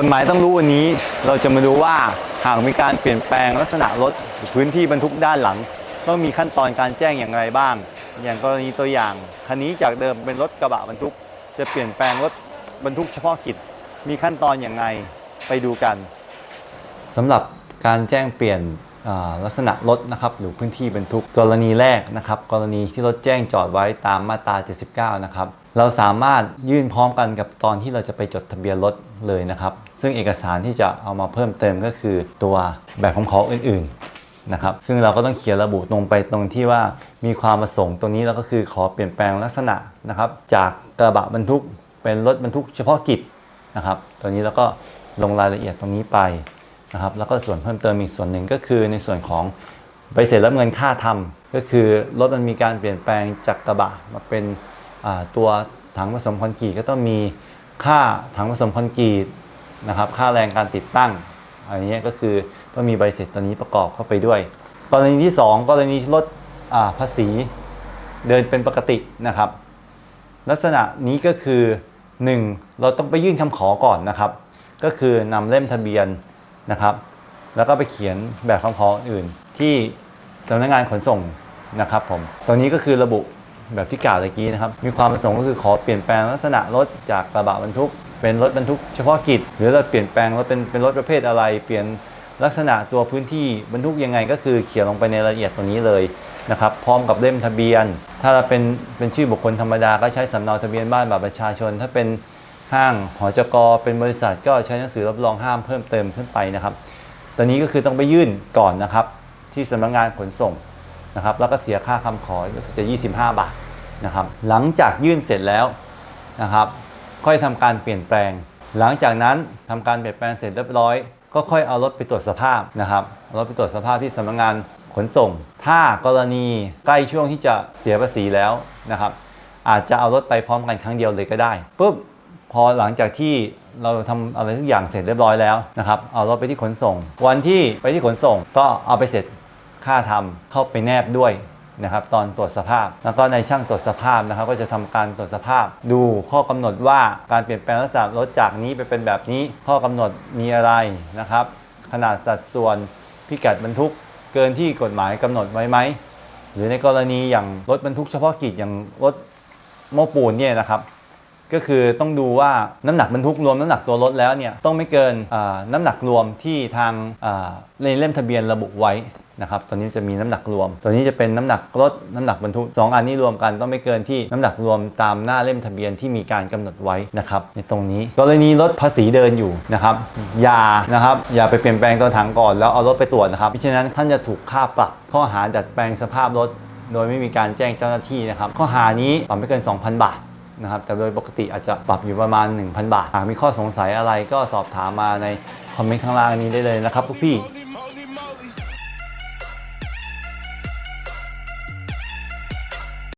กฎหมายต้องรู้วันนี้เราจะมาดูว่าหากมีการเปลี่ยนแปลงลักษณะรถหรือพื้นที่บรรทุกด้านหลัง ต้องมีขั้นตอนการแจ้งอย่างไรบ้าง อย่างกรณีตัวอย่างคันนี้จากเดิมเป็นรถกระบะบรรทุก จะเปลี่ยนแปลงรถบรรทุกเฉพาะกิจ มีขั้นตอนอย่างไรไปดูกันสำหรับการแจ้งเปลี่ยน ลักษณะรถนะครับหรือพื้นที่บรรทุกกรณีแรกนะครับกรณีที่รถแจ้งจอดไว้ตามมาตรา 79 นะครับเราสามารถยื่นพร้อมกันกับตอนที่เราจะไปจดทะเบียนรถเลยนะครับ ซึ่งเอกสารที่จะเอามาเพิ่มเติมก็คือตัวแบบของของอื่นๆนะครับซึ่งเราก็ต้องเขียนระบุตรงไปตรงที่ว่ามีความประสงค์ตรงนี้เราก็คือขอเปลี่ยนแปลงลักษณะนะครับจากกระบะบรรทุกเป็นรถบรรทุกเฉพาะกิจนะครับตัวนี้เราก็ลงรายละเอียดตรงนี้ไป นะครับแล้วก็ส่วนเพิ่มเติมอีกส่วนหนึ่งก็คือในส่วนของใบเสร็จรับเงินค่าทำก็คือรถมันมีการเปลี่ยนแปลงจากกระบะมาเป็นตัวถังผสมคอนกรีตก็ต้องมีค่าถังผสมคอนกรีตนะครับค่าแรงการติดตั้งอันนี้ก็คือต้องมีใบเสร็จตัวนี้ประกอบเข้าไปด้วย กรณีที่ 2 กรณีที่ลดภาษีเดินเป็นปกตินะครับ ลักษณะนี้ก็คือ 1. เราต้องไปยื่นคำขอก่อนนะครับ ก็คือนำเล่มทะเบียน นะครับ แล้วก็ไปเขียนแบบคำขออื่น ที่สำนักงานขนส่งนะครับผมตรงนี้ก็คือระบุแบบที่กล่าวตะกี้นะครับ มีความประสงค์ก็คือขอเปลี่ยนแปลงลักษณะรถจากกระบะบรรทุก เป็นรถบรรทุกเฉพาะกิจ หรือเราเปลี่ยนแปลงรถเป็นเป็นรถประเภทอะไร เปลี่ยนลักษณะตัวพื้นที่บรรทุกยังไง ก็คือเขียนลงไปในรายละเอียดตรงนี้เลยนะครับ พร้อมกับเล่มทะเบียน ถ้าเราเป็นเป็นชื่อบุคคลธรรมดาก็ใช้สำเนาทะเบียนบ้านบัตรประชาชน ถ้าเป็น ห้างหอจกเป็นบริษัทก็ใช้หนังสือรับรองห้ามเพิ่มเติมขึ้นไปนะครับตัวนี้ก็คือต้องไปยื่นก่อนนะครับ ที่สำนักงานขนส่งนะครับ แล้วก็เสียค่าคำขอรู้สึกจะ 25 บาทนะครับ หลังจากยื่นเสร็จแล้วนะครับ ค่อยทำการเปลี่ยนแปลง หลังจากนั้นทำการเปลี่ยนแปลงเสร็จเรียบร้อย ก็ค่อยเอารถไปตรวจสภาพนะครับเอารถไปตรวจสภาพที่สำนักงานขนส่ง ถ้ากรณีใกล้ช่วงที่จะเสียภาษีแล้วนะครับอาจจะเอารถไปพร้อมกันครั้งเดียวเลยก็ได้ปุ๊บ พอหลังจากที่เราทำอะไรทุกอย่างเสร็จเรียบร้อยแล้วนะครับเอารถไปที่ขนส่ง วันที่ไปที่ขนส่งก็เอาไปเสร็จค่าทำเข้าไปแนบด้วยนะครับตอนตรวจสภาพ แล้วก็ในช่างตรวจสภาพนะครับ ก็จะทำการตรวจสภาพ ดูข้อกำหนดว่าการเปลี่ยนแปลงลักษณะรถจากนี้ไปเป็นแบบนี้ ข้อกำหนดมีอะไรนะครับ ขนาดสัดส่วนพิกัดบรรทุกเกินที่กฎหมายกำหนดไว้ไหมหรือในกรณีอย่างรถบรรทุกเฉพาะกิจอย่างรถโม้ปูนเนี่ยนะครับ ก็คือต้องดูว่าน้ำหนักบรรทุกรวมน้ำหนักตัวรถแล้วเนี่ยต้องไม่เกินน้ำหนักรวมที่ทางในเล่มทะเบียนระบุไว้นะครับตัวนี้จะมีน้ำหนักรวม ตัวนี้จะเป็นน้ำหนักรถน้ำหนักบรรทุกสองอันนี้รวมกันต้องไม่เกินที่น้ำหนักรวมตามหน้าเล่มทะเบียนที่มีการกำหนดไว้นะครับในตรงนี้กรณีรถภาษีเดินอยู่นะครับอย่านะครับอย่าไปเปลี่ยนแปลงตัวถังก่อนแล้วเอารถไปตรวจนะครับเพราะฉะนั้นท่านจะถูกค่าปรับข้อหาดัดแปลงสภาพรถ โดยไม่มีการแจ้งเจ้าหน้าที่นะครับข้อหานี้ปรับไม่เกิน 2,000 บาท นะครับแต่โดยปกติอาจจะปรับอยู่ประมาณ 1,000 บาท หากมีข้อสงสัยอะไรก็สอบถามมาในคอมเมนต์ข้างล่างนี้ได้เลยนะครับพวกพี่